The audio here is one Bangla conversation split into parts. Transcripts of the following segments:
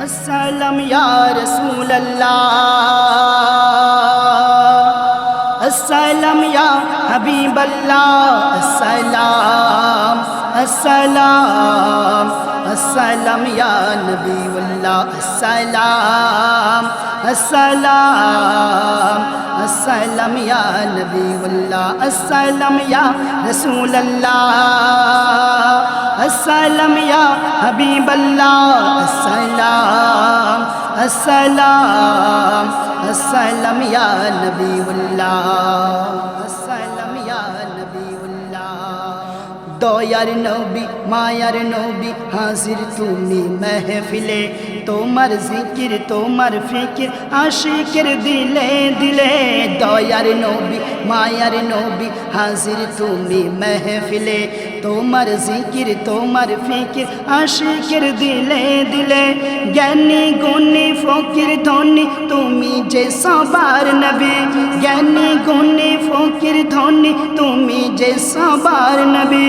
السلام یا رسول اللہ السلام یا حبیب اللہ السلام السلام السلام یا نبی اللہ السلام السلام السلام یا نبی اللہ السلام یا رسول اللہ السلام يا حبيب الله السلام السلام السلام يا نبي الله দয়ার নবী, মায়ার নবী, হাজির তুমি মেহফিলে। তোমার জিকির, তোমার ফিকির, আশিকের দিলে দিলে। দয়ার নবী, মায়ার নবী, হাজির তুমি মেহফিলে। তোমার জিকির, তোমার ফিকির, আশিকের দিলে দিলে। জ্ঞানী, গুণী, ফকির, ধনী, তুমি যে সবার নবী, জ্ঞানী, গুণী, ফকির, ধনী, তুমি যে সবার নবী,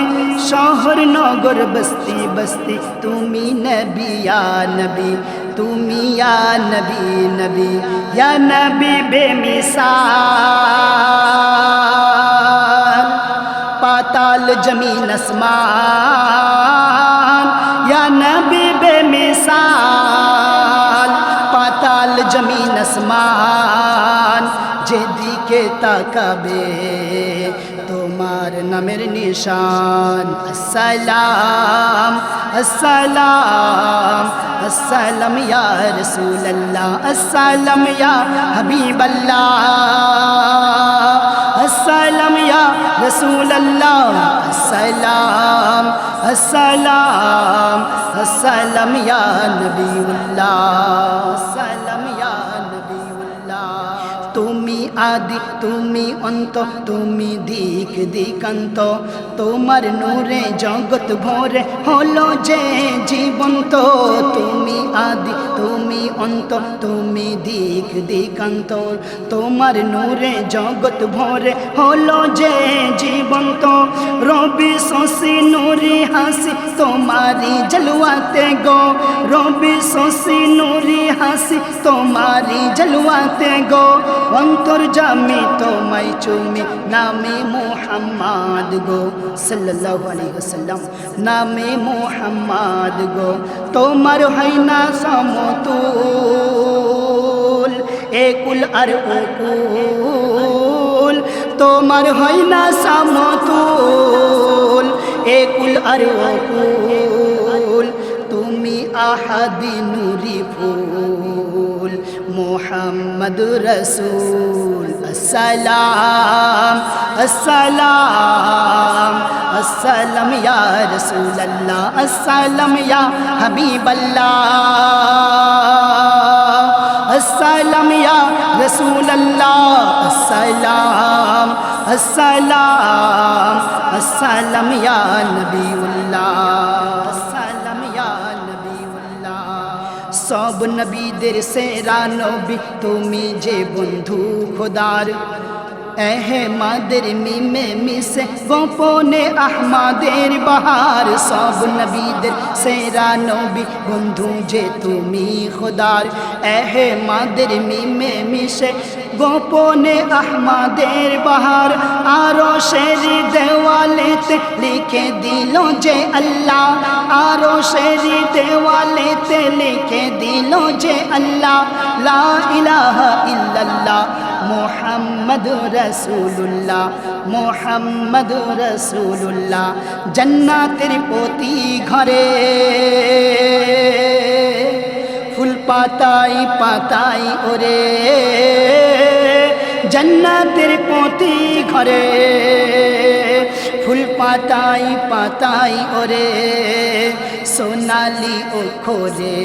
শহর, নগর, বস্তি বস্তি, তুমি নবিয়া নবী, তুমি ইয়া নবী নবী, ইয়া নবী বেমিসাল, পাতাল জমিন আসমান জমিন আসমান যেদিকে তাকাবে তোমার নামের নিশান আসসালাম আসসালাম আসসালাম ইয়া রাসূলুল্লাহ আসসালাম ইয়া হাবিবাল্লাহ আসসালাম ইয়া রাসূলুল্লাহ আসসালাম আসসালাম আসসালাম ইয়া নবিউল্লাহ আসসালাম ইয়া তুমি তুমি অন্ত, তুমি দিক দিকান্ত তোমার নূরে জগৎ ভরে হলো যে জীবন্ত। তুমি আদি, তুমি অন্ত, তুমি দিক দিকান্ত তোমার নূরে জগৎ ভরে হলো যে জীবন্ত। রবি শশী নুরি হাসি তোমারি জলুয়াতে গো। রবি শশী নুরি হাসি তোমারি জলুয়াতে গো। অন্তর জামি তোমায় চুমি, নামে মোহাম্মদ গো, সাল্লাল্লাহু আলাইহি ওয়াসাল্লাম। নামে মোহাম্মদ গো, তোমার হয় না সমতুল একুল আর ওকুল তোমার হয় না সমতুল একুল আর ওকুল তুমি আহাদি নুরি ফুল মোহাম্মদ রসুল আসসালাম আসসালাম আসসালাম ইয়া রসুল আল্লাহ আসসালাম ইয়া হাবিব আল্লাহ আসসালাম ইয়া রসুল আল্লাহ আসসালাম আসসালাম আসসালাম ইয়া নবিউল্লাহ সব নবীদের সেরা নবী। তুমি যে বন্ধু খোদার এহমাদের মিমে মিশে, গোপনে আহমাদের বাহার। সব নবীদের সেরা নবী, বন্ধু যে তুমি খোদার। এহমাদের মিমে মিশে, গোপনে আহমাদের বাহার। আরও শেরি দেওয়ালেতে লিখে দিল যে আল্লাহ। আরও শেরি দেওয়ালেতে লিখে দিল যে আল্লাহ। লা ইলাহা ইল্লাল্লাহ। মোহাম্মদ রসুল্লাহ মোহাম্মদ রসুল্লাহ জন্নাতের পোতি ঘরে। ফুল পাতাই পাতাই ওরে জন্নাতের পোতি ঘরে। ফুল পাতাই পাতাই ওরে, সোনালি ওখরে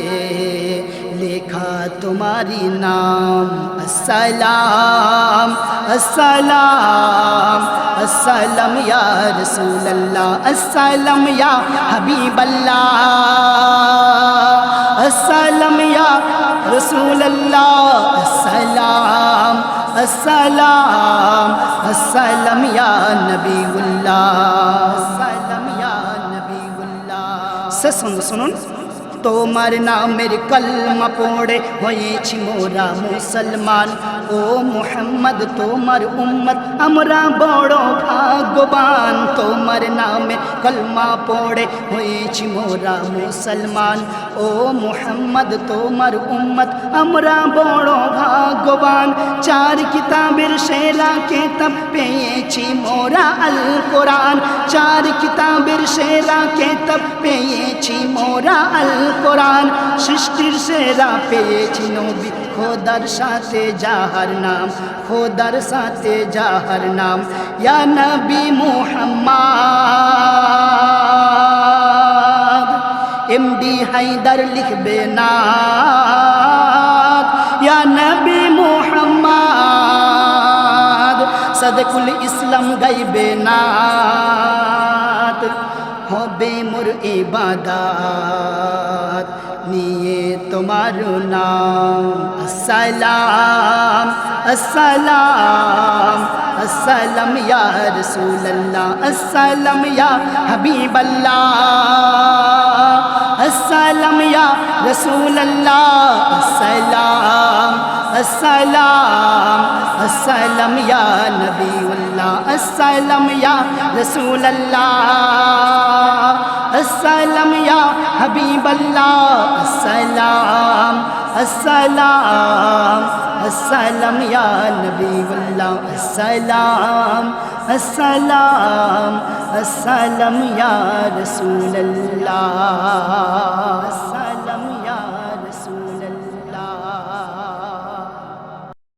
লেখা তোমারি নাম। আসসালাম আসসালাম আসসালাম ইয়া রসুল্লাহ আসসালাম ইয়া হাবিবাল্লাহ, আসসালাম ইয়া রসুল্লাহ আসসালাম। আসসালাম আসসালাম ইয়া নবিউল্লাহ আসসালাম ইয়া নবিউল্লাহ সে শুনুন শুনুন তোমার নামের কলমা পড়ে হয়েছি মোরা মুসলমান ও মোহাম্মদ তোমার উম্মত আমরা বড় ভাগ্যবান তোমার নামে কলমা পড়ে হয়েছি মোরা মুসলমান ও মোহাম্মদ তোমার উম্মত আমরা বড় ভাগ্যবান চার কিতাবের সেরা কেতাব পেয়েছি মোরা আল কোরআন চার কিতাবের সেরা কেতাব পেয়েছি মোরা আল কোরআন সৃষ্টির সেরা পেয়েছি নবী খোদার সাথে যাহার নাম, খোদার সাথে যাহার নাম। ইয়া নবী মুহাম্মদ এমডি হায়দার লিখবে না ইয়া নবী মুহাম্মদ, সদকুল ইসলাম গাইবে না হবে মোর ইবাদাত, নিয়ে তোমার নাম। আসসালাম আসসালাম আসসালাম ইয়া রাসূলুল্লাহ, আসসালাম ইয়া হাবিবাল্লাহ, আসসালাম ইয়া রাসূলুল্লাহ, আসসালাম আসসালাম আসসালাম ইয়া নবীউল্লাহ, আসসালাম ইয়া রাসূলুল্লাহ। আসসালাম ইয়া হাবিবাল্লাহ আসসালাম আসসালাম আসসালাম ইয়া নবীউল্লাহ আসসালাম আসসালাম আসসালাম ইয়া রাসূলুল্লাহ